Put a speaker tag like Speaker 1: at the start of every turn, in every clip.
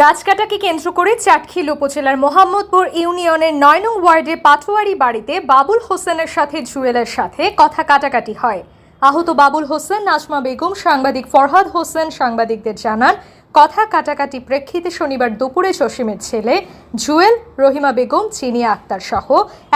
Speaker 1: গাছ কাটাকে কেন্দ্র করে চাটখিল উপজেলার মোহাম্মদপুর ইউনিয়নের নয় নং ওয়ার্ডে পাটোয়ারি বাড়িতে বাবুল হোসেনের সাথে জুয়েলের সাথে কথা কাটাকাটি হয়। আহত বাবুল হোসেন, নাজমা বেগম, সাংবাদিক ফরহাদ হোসেন সাংবাদিকদের জানান, কথা কাটাকাটি প্রেক্ষিতে শনিবার দুপুরে জসিমের ছেলে জুয়েল, রহিমা বেগম চিনিয়া আক্তার সহ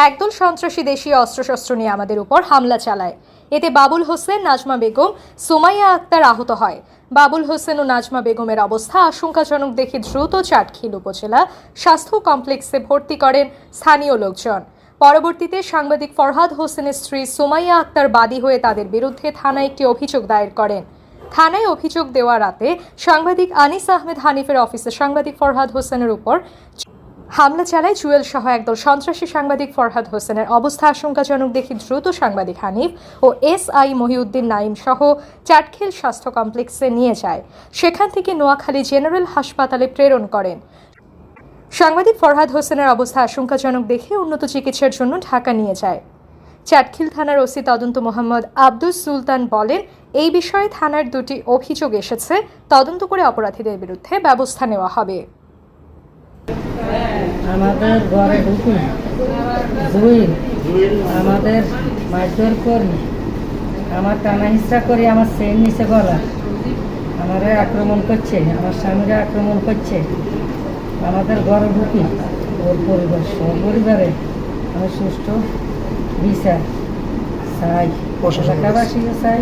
Speaker 1: একদল সন্ত্রাসী দেশীয় অস্ত্রশস্ত্র নিয়ে আমাদের উপর হামলা চালায়। এতে বাবুল হোসেন, নাজমা বেগম, সোমাইয়া আক্তার আহত হয়। বাবুল হোসেন ও নাজমা বেগমের অবস্থা আশঙ্কাজনক দেখে দ্রুত চাটখিল উপজেলা স্বাস্থ্য কমপ্লেক্সে ভর্তি করেন স্থানীয় লোকজন। পরবর্তীতে সাংবাদিক ফরহাদ হোসেনের স্ত্রী সুমাইয়া আক্তার বাদী হয়ে তাদের বিরুদ্ধে থানায় একটি অভিযোগ দায়ের করেন। থানায় অভিযোগ দেওয়া রাতে সাংবাদিক আনিস আহমেদ হানিফের অফিসে সাংবাদিক ফরহাদ হোসেনের উপর হামলা চালায় জুয়েল সহ একদল সন্ত্রাসী সাংবাদিক ফরহাদ হোসেনের অবস্থা আশঙ্কাজনক দেখে দ্রুত সাংবাদিক হানিফ ও এস আই মহিউদ্দিন নাইম সহ চাটখিল স্বাস্থ্য কমপ্লেক্সে নিয়ে যায়। সেখান থেকে নোয়াখালী জেনারেল হাসপাতালে প্রেরণ করেন। সাংবাদিক ফরহাদ হোসেনের অবস্থা আশঙ্কাজনক দেখে উন্নত চিকিৎসার জন্য ঢাকা নিয়ে যায়। চাটখিল থানার ওসি তদন্ত মোহাম্মদ আব্দুল সুলতান বলেন, এই বিষয়ে থানার দুটি অভিযোগ এসেছে, তদন্ত করে অপরাধীদের বিরুদ্ধে ব্যবস্থা নেওয়া হবে।
Speaker 2: আমাদের ঘরে ঢুকি জুইল আমাদের মারধর করি আমার টানা হিসা করি আমার সেন নিচে গলা। আমারে আক্রমণ করছে আমার স্বামীরে আক্রমণ করছে। আমাদের ঘরে ঢুকি। ওর পরিবার পরিবারে আমি সুষ্ঠু। বিচার চাই এলাকাবাসীও চাই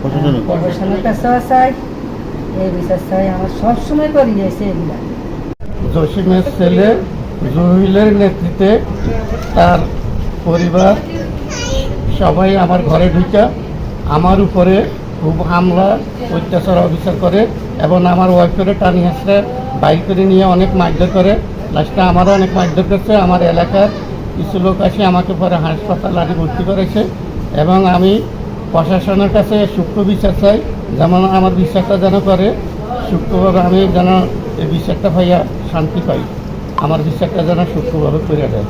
Speaker 3: প্রশাসনের
Speaker 2: প্রশাসনের কাছেও চাই এই বিচার চাই আমার সবসময় করি যাইছে এগুলা
Speaker 3: জসিমের ছেলে জহিলের নেতৃত্বে তার পরিবার সবাই আমার ঘরে ঢুকা আমার উপরে খুব হামলা, অত্যাচার, অবিচার করে এবং আমার ওয়াইফের টানি হাসলে বাইক করে নিয়ে অনেক মারধর করে। লাস্টে আমারও অনেক মারধর করছে, আমার এলাকার কিছু লোক আসে আমাকে পরে হাসপাতাল আনি ভর্তি করেছে এবং আমি প্রশাসনের কাছে সূক্ষ্ম বিচার চাই যেমন আমার বিচারটা যেন করে, সূক্ষ্মভাবে আমি যেন এই বিচারটা পাইয়া শান্তি পাই। আমার বিশ্বাসটা যেন সুস্থভাবে করে দেয়।